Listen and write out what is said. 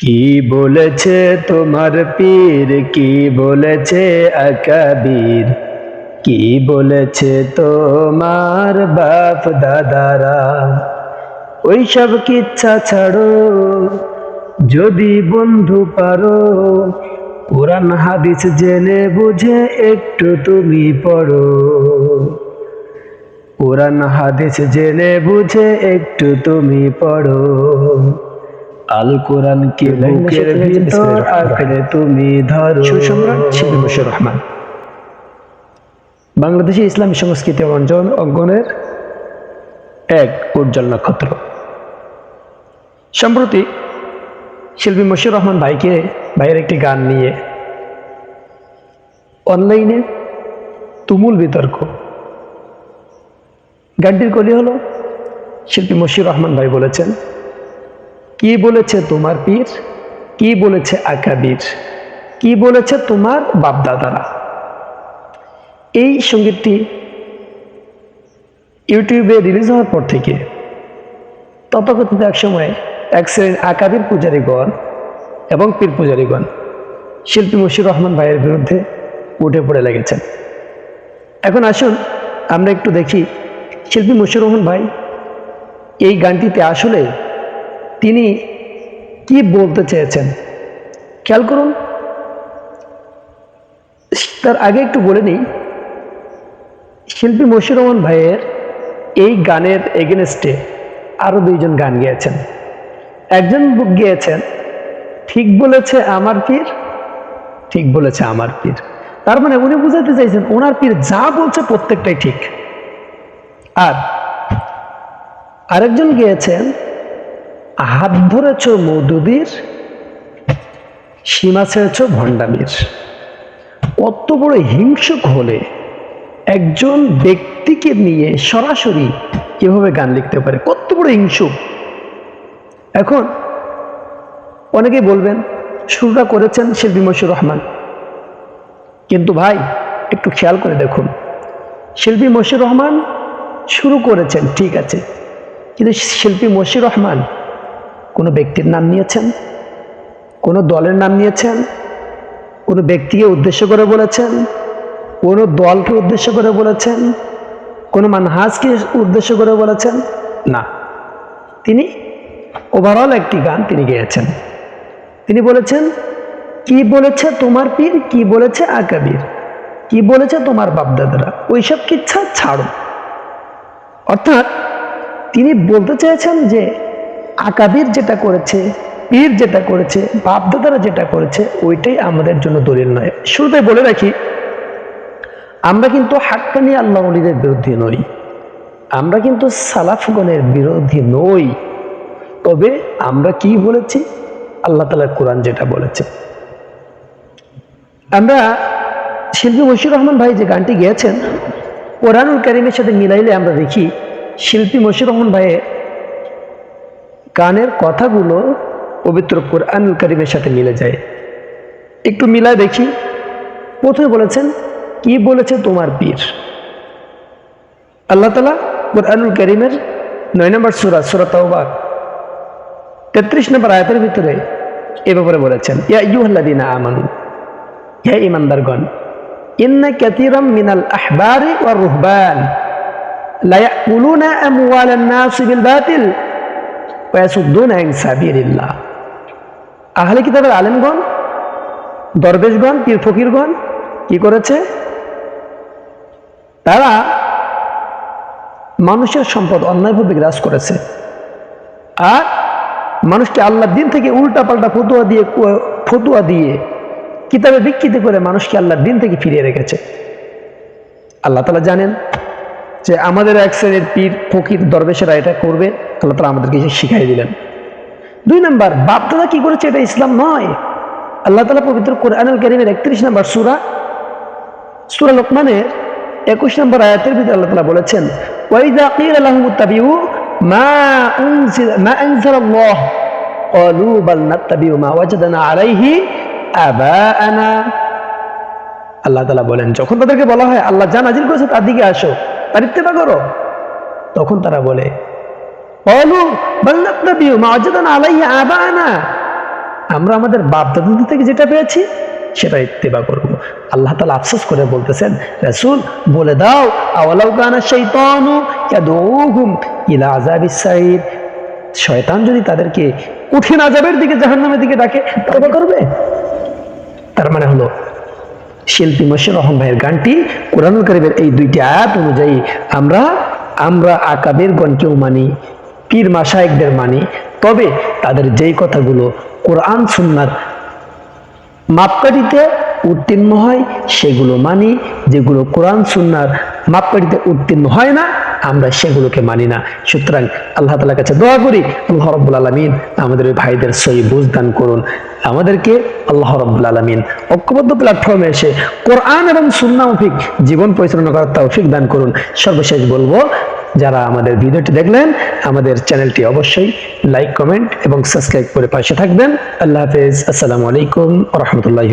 কি বলেছে তোমার পীর? কি বলেছে আকাবির? কি বলেছে তোমার বাপ দাদারা? ওইসব কিচ্ছা ছাড়ো, যদি বন্ধু পারো, কোরআন হাদিস জেনে বুঝে একটু তুমি পড়ো। কোরআন হাদিস জেনে বুঝে একটু তুমি পড়ো। আল কোরআন কে বুকের ভিতর আঁকড়ে তুমি ধরো। সুসম্রাট শিল্পী বশির রহমান। বাংলাদেশি ইসলামী সংস্কৃতি অঞ্চল অঙ্গনের এক উজ্জ্বল নক্ষত্র। সম্প্রতি শিল্পী মশিউর রহমান ভাইকে ভাইয়ের একটি গান নিয়ে অনলাইনে তুমুল বিতর্ক। গানটির কলি হলো শিল্পী মশিউর রহমান ভাই বলেছেন কি বলেছে তোমার পীর? কি বলেছে আকাবির? কি বলেছে তোমার বাপদাদারা? এই সঙ্গীতটি ইউটিউবে রিলিজ হওয়ার পর থেকে তথাকথিত এক সময় এক শ্রেণির আকাবির পূজারীগণ এবং পীর পূজারীগণ শিল্পী মশির রহমান ভাইয়ের বিরুদ্ধে উঠে পড়ে লেগেছেন। এখন আসুন আমরা একটু দেখি শিল্পী মশির রহমান ভাই এই গানটিতে আসলে তিনি কি বলতে চেয়েছেন? খেয়াল করুন। তার আগে একটু বলে নিই, শিল্পী মশির রহমান ভাইয়ের এই গানের এগেনস্টে আরও দুইজন গান গেয়েছেন। একজন বুক গিয়েছেন, ঠিক বলেছে আমার পীর, ঠিক বলেছে আমার পীর। তার মানে উনি বুঝাতে চাইছেন, ওনার পীর যা বলছে প্রত্যেকটাই ঠিক। আর আরেকজন গিয়েছেন হাত ধরেছ মৌদুদির সীমা ছেড়েছ ভণ্ডামির। কত বড় হিংসুক হলে একজন ব্যক্তিকে নিয়ে সরাসরি এভাবে গান লিখতে পারে। কত বড় হিংসুক। এখন অনেকেই বলবেন, শুরুটা করেছেন শিল্পী মশিউর রহমান। কিন্তু ভাই, একটু খেয়াল করে দেখুন। শিল্পী মশিউর রহমান শুরু করেছেন, ঠিক আছে। কিন্তু শিল্পী মশিউর রহমান কোনো ব্যক্তির নাম নিয়েছেন? কোনো দলের নাম নিয়েছেন? কোনো ব্যক্তিকে উদ্দেশ্য করে বলেছেন? কোনো দলকে উদ্দেশ্য করে বলেছেন? কোনো মানহাজকে উদ্দেশ্য করে বলেছেন? না। তিনি ওভারঅল একটি গান তিনি গেয়েছেন। তিনি বলেছেন, কি বলেছে তোমার পীর? কি বলেছে আকাবির? কি বলেছে তোমার বাপদাদারা? ওইসব কিচ্ছা ছাড়ো। অর্থাৎ তিনি বলতে চেয়েছেন যে আকাবির যেটা করেছে, পীর যেটা করেছে, বাপদাদারা যেটা করেছে, ওইটাই আমাদের জন্য দলিল নয়। শুরুতে বলে রাখি, আমরা কিন্তু হাক্কানি আল্লাহ অলিদের বিরুদ্ধে নই। আমরা কিন্তু সালাফগণের বিরোধী নই। তবে আমরা কি বলেছি? আল্লাহ তালার কোরআন যেটা বলেছে। আমরা শিল্পী মশিউর রহমান ভাই যে গানটি গেয়েছেন, কোরআনুল করিমের সাথে মিলাইলে আমরা দেখি, শিল্পী মশিউর রহমান ভাইয়ের গানের কথাগুলো পবিত্র কোরআনুল করিমের সাথে মিলে যায়। একটু মিলায় দেখি। প্রথমে বলেছেন, কি বলেছে তোমার পীর আল্লাহ তালা কোরআনুল করিমের নয় নম্বর সুরা সুরা তওবা, তেত্রিশ নম্বর আয়াতের ভিতরে এ ব্যাপারে বলেছেন, ইয়া ইউহাল্লাদিনা আমানু, হে ইমানদারগণ ইন্না কাতিরাম মিনাল আহবারি ওয়া রুহবান, লা ইয়াকুলুনা আমওয়ালান নাস বিল বাতিল ওয়া ইয়াসুদ্দুনা আন আহলে কিতাবের আলেমগণ, দরবেশগণ, পীর ফকিরগণ কি করেছে? তারা মানুষের সম্পদ অন্যায়ভাবে গ্রাস করেছে। আর মানুষকে আল্লাহর দিন থেকে উল্টা পাল্টা ফতুয়া দিয়ে ফতুয়া দিয়ে কিতাবে বিকৃত করে মানুষকে আল্লাহর দিন থেকে ফিরিয়ে রেখেছে। আল্লাহ তালা জানেন যে আমাদের এক শ্রেণীর পীর ফকির দরবেশেরা এটা করবে আল্লাহ তালা আমাদেরকে এসে শিখাই দিলেন দুই নম্বর বাপদাদা কি করেছে এটা ইসলাম নয় আল্লাহ তালা পবিত্র কোরআনুল করিমের একত্রিশ নম্বর সুরা সুরা লোকমানের একুশ নম্বর আয়াতের ভিতরে আল্লাহ তালা বলেছেন ওয়াইদা কিল আলাহম তাবিউ মা উনজিল মা আনজালাল্লাহ قالوا بل نتبع ما وجدنا عليه آباءنا আল্লাহ তালা বলেন যখন তাদেরকে বলা হয় আল্লাহ যা নাজিল করেছে তার দিকে আসো তার ইত্তেফা করো? তখন তারা বলে অলু আলাইয়া আবানা। আমরা আমাদের বাপ দাদাদের থেকে যেটা পেয়েছি সেটা ইত্তেবা করব। আল্লাহ তালা আফসোস করে বলতেছেন, রাসুল, বলে দাও, আওয়ালাউ কানা শৈতানু ইয়াদুহুম ইলা শয়তান যদি তাদেরকে কঠিন আজাবের দিকে, জাহান্নামের দিকে ডাকে তবে করবে? তার মানে হলো শিল্পী মশির রহমান ভাইয়ের গানটি কোরআনুল করিমের এই দুইটি আয়াত অনুযায়ী আমরা আমরা আকাবের গণকেও মানি, পীর মাসায়েকদের মানি। তবে তাদের যেই কথাগুলো কোরআন, সুন্নার মাপকাঠিতে উত্তীর্ণ হয়, সেগুলো মানি। যেগুলো কোরআন, সুন্নার মাপকাঠিতে উত্তীর্ণ হয় না, আমরা সেগুলোকে মানি না। সুতরাং আল্লাহ তালার কাছে দোয়া করি, আল্লাহ রব্বুল আলমিন আমাদের ভাইদের সই বুঝদান করুন। আমাদেরকে আল্লাহ রব্বুল আলমিন ঐক্যবদ্ধ প্ল্যাটফর্মে এসে কোরআন এবং সুন্না অফিক জীবন পরিচালনা করার তৌফিক দান করুন। সর্বশেষ বলব, যারা আমাদের ভিডিওটি দেখলেন, আমাদের চ্যানেলটি অবশ্যই লাইক কমেন্ট এবং সাবস্ক্রাইব করে পাশে থাকবেন। আল্লাহ হাফেজ। আসসালামু আলাইকুম রহমতুল্লাহ